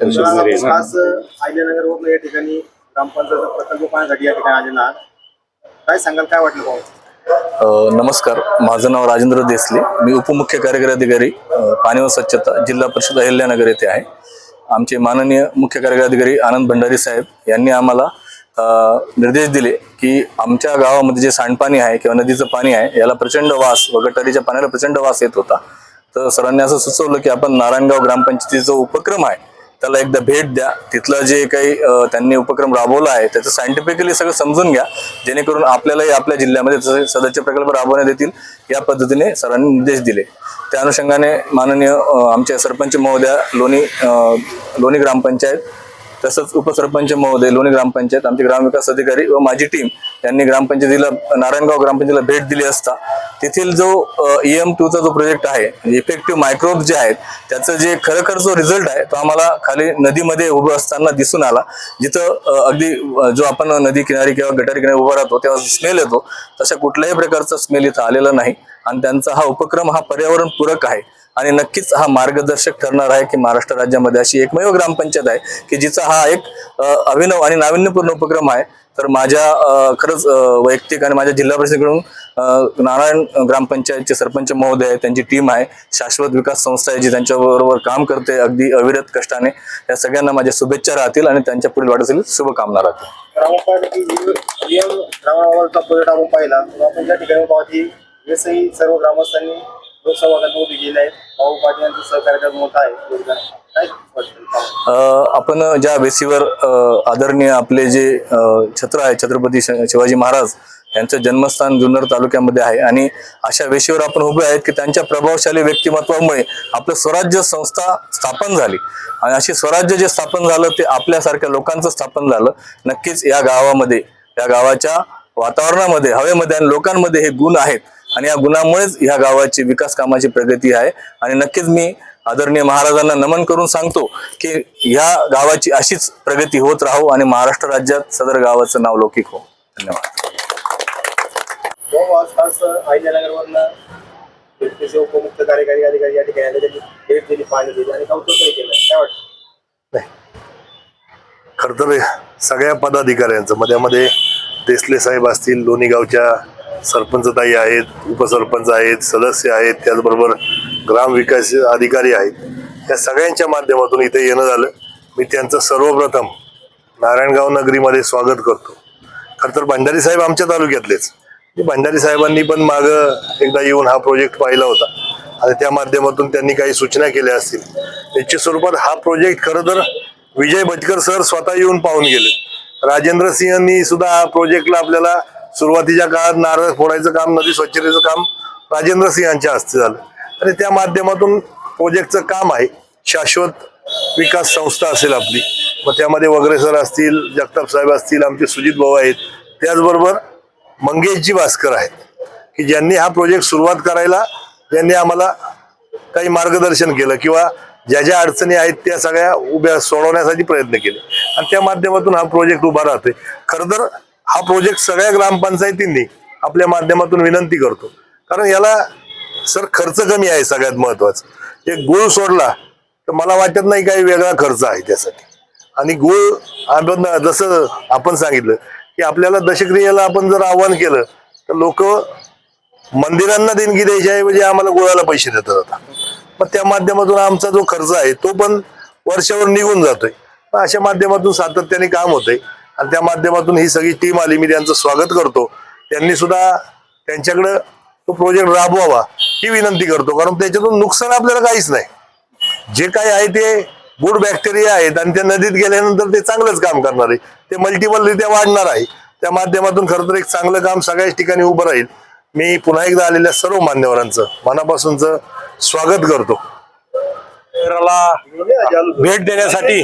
खास आयल्यानगरवरून या ठिकाणी ग्रामपंचायत प्रकल्प पाहण्यासाठी या ठिकाणी आलेला आहात. काय सांगाल काय वाटलं भाऊ? अ, नमस्कार. माझं नाव राजेंद्र देसले. मी उपमुख्य कार्यकारी अधिकारी अ, पाणी व स्वच्छता जिल्हा परिषद अहिल्यानगर येथे आहे. आमचे माननीय मुख्य कार्यकारी अधिकारी आनंद भंडारी साहेब यांनी आम्हाला अ, निर्देश दिले की आमच्या गावामध्ये जे सांडपाणी आहे किंवा नदीचं पाणी आहे याला प्रचंड वास व गटारीच्या पाण्याला प्रचंड वास येत होता. तर सरांनी असं सुचवलं की आपण नारायणगाव ग्रामपंचायतीचा उपक्रम आहे त्याला एकदा भेट द्या. तिथलं जे काही त्यांनी उपक्रम राबवला आहे त्याचं सायंटिफिकली सगळं समजून घ्या. जेणेकरून आपल्यालाही आपल्या जिल्ह्यामध्ये तसे सदस्य प्रकल्प राबवण्यात येतील या पद्धतीने सरांनी निर्देश दिले. त्या अनुषंगाने माननीय आमच्या आमचे सरपंच महोदया लोणी लोणी ग्रामपंचायत तसंच उपसरपंच महोदय लोणी ग्रामपंचायत आमचे ग्रामविकास अधिकारी व माझी टीम यांनी ग्रामपंचायतीला नारायणगाव ग्रामपंचायतीला भेट दिली असता. तेथील जो ई एम टूचा जो प्रोजेक्ट आहे म्हणजे इफेक्टिव्ह मायक्रोब जे आहेत त्याचं जे खरोखर जो रिझल्ट आहे तो आम्हाला खाली नदीमध्ये उभं असताना दिसून आला. जिथं अगदी जो आपण नदी किनारी किंवा गटारी किनारी उभा राहतो तेव्हा स्मेल येतो तशा कुठल्याही प्रकारचा स्मेल इथं आलेला नाही. आणि त्यांचा हा उपक्रम हा पर्यावरण पूरक आहे. आणि नक्कीच हा मार्गदर्शक ठरणार आहे की महाराष्ट्र राज्यामध्ये अशी एकमेव ग्रामपंचायत आहे की जिचा हा एक अभिनव आणि नाविन्यपूर्ण उपक्रम आहे. तर माझ्या खरंच वैयक्तिक आणि माझ्या जिल्हा परिषदेकडून नारायण ग्रामपंचायतचे सरपंच महोदय आहे त्यांची टीम आहे. शाश्वत विकास संस्था आहे जी त्यांच्याबरोबर काम करते. अगदी अविरत कष्टाने या सगळ्यांना माझ्या शुभेच्छा राहतील आणि त्यांच्या पुढील वाढतील शुभकामना राहतील. पाहिला सर्व ग्रामस्थांनी आहेत. भाऊ पाटील यांचं सहकार्य मोठं आहे. योगदान काय वाटतं? आपण ज्या बेसीवर अ, आदरणीय आपले जे अ, छत्र आहे छत्रपती श- शिवाजी महाराज यांचं जन्मस्थान जुन्नर तालुक्यामध्ये आहे. आणि अशा वेशीवर आपण उभे आहेत की त्यांच्या प्रभावशाली व्यक्तिमत्वामुळे आपलं स्वराज्य संस्था स्थापन झाली. आणि अशी स्वराज्य जे स्थापन झालं ते आपल्यासारख्या लोकांचं स्थापन झालं. नक्कीच या गावामध्ये या गावाच्या वातावरणामध्ये हवेमध्ये आणि लोकांमध्ये हे गुण आहेत. आणि या गुणामुळेच ह्या गावाची विकास कामाची प्रगती आहे. आणि नक्कीच मी आदरणीय महाराजांना नमन करून सांगतो की ह्या गावाची अशीच प्रगती होत राहू आणि महाराष्ट्र राज्यात सदर गावाचं नाव लौकिक हो. धन्यवाद. भाऊ आज खास आयल्यानगरवरनं त्याचे उपमुख्य कार्यकारी अधिकारी या ठिकाणी आले. त्यांनी भेट दिली पाणी दिली आणि कौतुकही केलं. काय वाटतं? खर तर सगळ्या पदाधिकाऱ्यांचं मध्ये देसले साहेब असतील लोणी गावच्या सरपंचताई आहेत उपसरपंच आहेत सदस्य आहेत त्याचबरोबर ग्रामविकास अधिकारी आहेत. या सगळ्यांच्या माध्यमातून इथे येणं झालं. मी त्यांचं सर्वप्रथम नारायणगाव नगरीमध्ये स्वागत करतो. खरं तर भंडारी साहेब आमच्या तालुक्यातलेच. भंडारी साहेबांनी पण मागं एकदा येऊन हा प्रोजेक्ट पाहिला होता. आणि त्या माध्यमातून त्यांनी काही सूचना केल्या असतील. निश्चित स्वरूपात हा प्रोजेक्ट खरं तर विजय भटकर सर स्वतः येऊन पाहून गेले. राजेंद्र सिंहांनी सुद्धा हा प्रोजेक्टला आपल्याला सुरुवातीच्या काळात नारळ फोडायचं काम नदी स्वच्छतेचं काम राजेंद्र सिंहांच्या हस्ते झालं. आणि त्या माध्यमातून प्रोजेक्टचं काम आहे. शाश्वत विकास संस्था असेल आपली. मग त्यामध्ये वगैरे सर असतील जगताप साहेब असतील आमचे सुजित भाऊ आहेत. त्याचबरोबर मंगेशजी भास्कर आहेत. की ज्यांनी हा प्रोजेक्ट सुरुवात करायला ज्यांनी आम्हाला काही मार्गदर्शन केलं किंवा ज्या ज्या अडचणी आहेत त्या सगळ्या उभ्या सोडवण्यासाठी प्रयत्न केले. आणि त्या माध्यमातून हा प्रोजेक्ट उभा राहतोय. खरं तर हा प्रोजेक्ट सगळ्या ग्रामपंचायतींनी आपल्या माध्यमातून विनंती करतो. कारण याला सर खर्च कमी आहे सगळ्यात महत्वाचं. एक गुळ सोडला तर मला वाटत नाही काही वेगळा खर्च आहे त्यासाठी. आणि गुळ आपण जसं आपण सांगितलं की आपल्याला दशक्रियेला आपण जर आव्हान केलं तर लोक मंदिरांना देणगी द्यायची आहे म्हणजे आम्हाला गुळाला पैसे देतात आता. मग त्या माध्यमातून आमचा जो खर्च आहे तो पण वर्षावर निघून जातोय. अशा माध्यमातून सातत्याने काम होतंय. आणि त्या माध्यमातून ही सगळी टीम आली. मी त्यांचं स्वागत करतो. त्यांनी सुद्धा त्यांच्याकडं तो प्रोजेक्ट राबवावा ही विनंती करतो. कारण त्याच्यातून नुकसान आपल्याला काहीच नाही. जे काही आहे ते गुड बॅक्टेरिया आहेत आणि त्या नदीत गेल्यानंतर ते चांगलंच काम करणार आहे. ते मल्टिपल रित्या वाढणार आहे. त्या माध्यमातून खरं तर एक चांगलं काम सगळ्याच ठिकाणी उभं राहील. मी पुन्हा एकदा आलेल्या सर्व मान्यवरांचं मनापासूनच स्वागत करतो. भेट देण्यासाठी.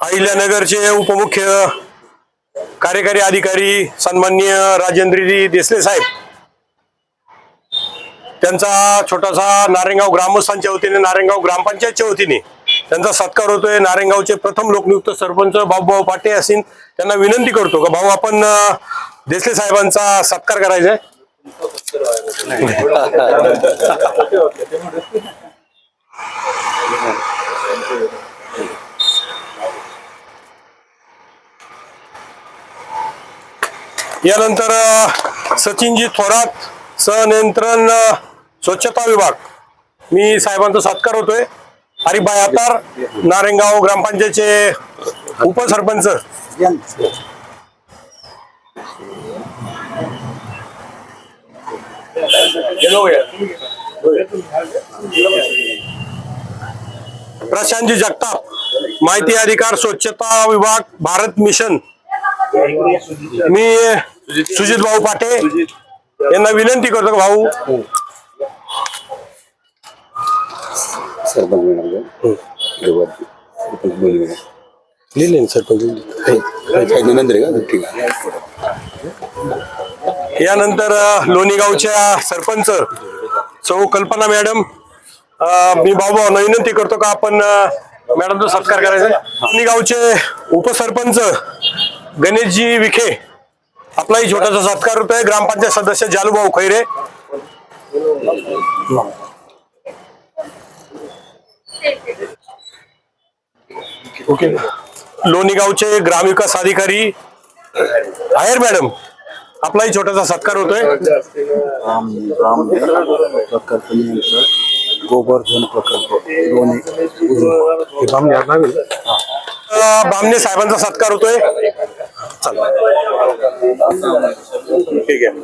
अहिल्यानगरचे उपमुख्य कार्यकारी अधिकारी सन्माननीय राजेंद्रजी देसले साहेब. त्यांचा छोटासा नारायणगाव ग्रामस्थांच्या वतीने नारायणगाव ग्रामपंचायतच्या वतीने त्यांचा सत्कार होतोय. नारायणगावचे प्रथम लोकनियुक्त सरपंच बाबूभाऊ पाटे असतील त्यांना विनंती करतो का? भाऊ आपण देसले साहेबांचा सत्कार करायचा आहे. यानंतर सचिनजी थोरात सनियंत्रण स्वच्छता विभाग. मी साहेबांचा सत्कार होतोय. हरिभाई आतार नारेंगाव ग्रामपंचायतचे उपसरपंच. प्रशांतजी जगताप माहिती अधिकार स्वच्छता विभाग भारत मिशन. मी सुजित भाऊ पाटे यांना विनंती करतो का भाऊ? सरपंच बोलले लिहिले यानंतर लोणीगावच्या सरपंच सौ कल्पना मॅडम मी भाऊभावांना विनंती करतो का आपण मॅडमचा सत्कार करायचा. लोणीगावचे उपसरपंच गणेशजी विखे आपलाही छोटासा सत्कार होतोय ग्रामपंचायत सदस्य जालूभाऊ खैरे. ओके. लोणीगावचे ग्रामविकास अधिकारी. आहेर मॅडम आपलाही छोटासा सत्कार होतोय. राम राम प्रकल्प गोवर्धन प्रकल्प बामने साहेबांचा सत्कार होतोय ठीक आहे